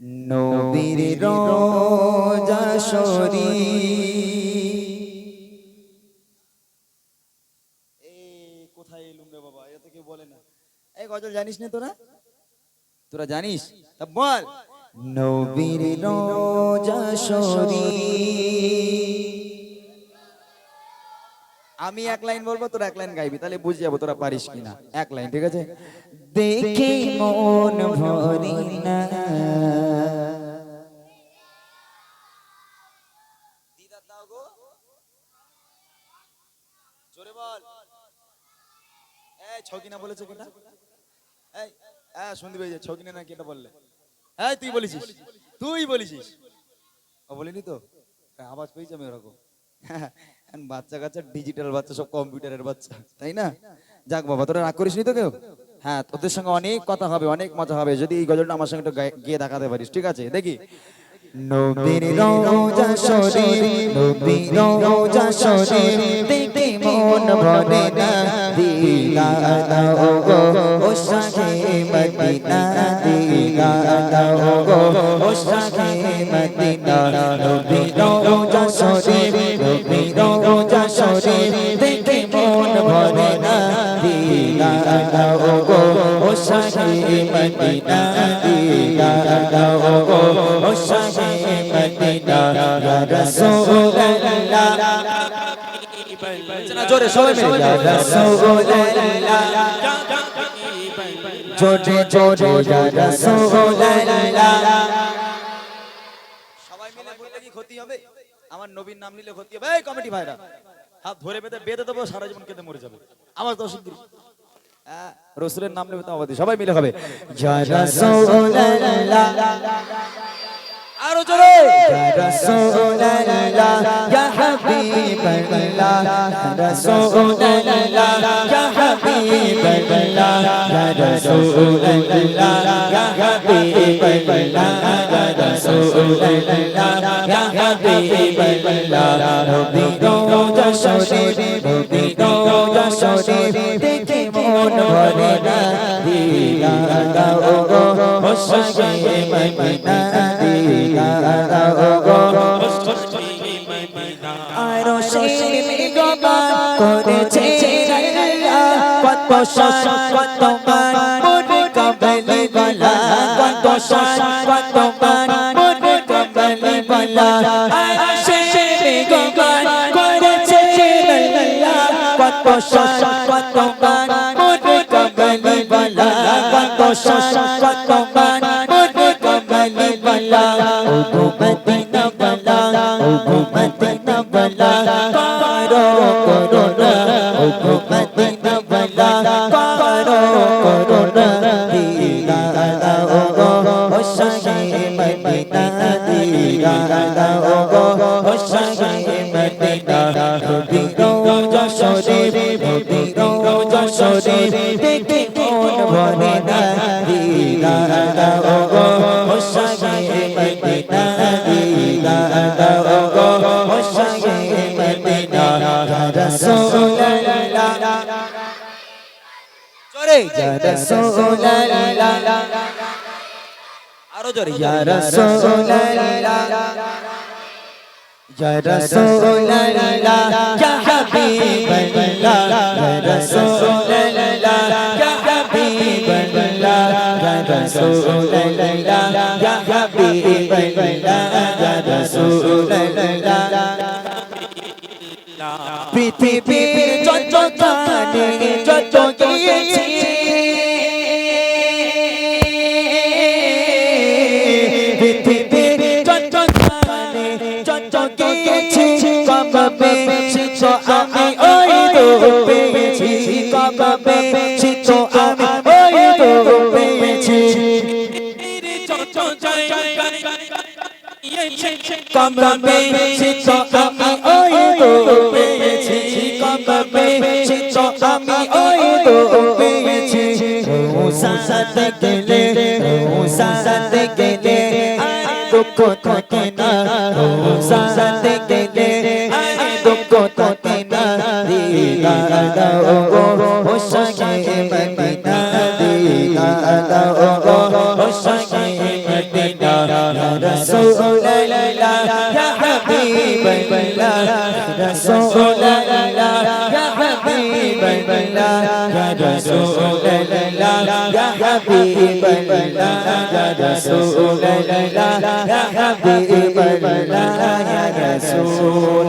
নবীর রোজা শরী কোথায় বাবা? এই গজল জানিস না তোরা? তোরা জানিস? বল। নবীর আমি এক লাইন বলব তোরা এক লাইন গাইবি তাহলে বুঝে যাব তোরা পারিস কিনা। এক লাইন ঠিক আছে? দেখে মন ভরি না। হ্যাঁ বললে। এই তুই বলেছিস। তুই বলেছিস। ও বলিনি তো? হ্যাঁ, আওয়াজ পেয়েছি আমি ওরকম। বাচ্চা কাচ্চা ডিজিটাল বাচ্চা, সব কম্পিউটারের বাচ্চা, তাই না? যাক বাবা, তোরা রাগ করিস নি তো কেউ? হ্যাঁ তোদের সঙ্গে অনেক কথা হবে, অনেক মজা হবে, যদি এই গজলটা আমার সঙ্গে একটু গিয়ে দেখাতে পারিস, ঠিক আছে? দেখি। নবীর রোজা শরীর নবীর রোজা শরীর দেখে মন ভরে না দিলা ও ভরে না দিলা দাও গো ও শাহে মদিনা দিলা দাও গো ও শাহে মদিনা রাসূলুল্লাহ জোরে সবাই মিলে রাসূলুল্লাহ জোরে জোরে সবাই মিলে বললে কি ক্ষতি হবে আমার নবীর নাম নিলে ক্ষতি হবে এই কমিটি ভাইরা হাত ধরে বেঁধে বেঁধে দেবো সারা জীবন কেটে মরে যাবে আমার তো হ্যাঁ, রসুলের নাম নেবে তো আমাদের সবাই মিলে হবে আরও জোরে ইয়া শরীর নবী রোজা শরীর দেখে মন ভরে না দিলা দাও গো হোসাকে মদিনা দিলা দাও গো আরও সেই গমান করেছে কত শাস কত মান মনে কবলি বলা কত শাস কত মান মনে কবলি বলা শাস কত মান মনে কবলি বলা কত শাস কত মান মনে কবলি বলা ও গো মদিনা বলা ও গো মদিনা বলা কারও করোনা ও গো মদিনা বলা কারও করোনা দিলা ও গো হোসাহে মদিনা মন ভরে না দিলা ও গো হোসাহে মদিনা দিলা ও গো হোসাহে মদিনা রাসূলুল্লাহ জোরে রাসূলুল্লাহ আরও জোরে ইয়া রাসূলুল্লাহ ইয়া রাসূলুল্লাহ ইয়া হাবিবাল্লাহ ইয়া রাসূলুল্লাহ ইয়া ইয়া রাসূলুল্লাহ ইয়া হাবিবাল্লাহ ইয়া রাসূলুল্লাহ পৃথিবীর যত কানে যত গিয়েছি পৃথিবীর যত কানে যত গিয়েছি কবে শিত আমি ওই তো পেয়েছি কবে কবে শিত আমি ওই তো পেয়েছি কবে শিত আমি ওই তো পেয়েছি মুসাতে গেলে মুসাতে গেলে দুঃখ থাকে না মুসাতে গেলে দুঃখ থাকে না দিলা দাও ইয়া রাসূলুল্লাহ ইয়া হাবিবাল্লাহ ইয়া রাসূলুল্লাহ ইয়া হাবিবাল্লাহ ইয়া রাসূলুল্লাহ ইয়া হাবিবাল্লাহ ইয়া রাসূলুল্লাহ ইয়া হাবিবাল্লাহ ইয়া রাসূল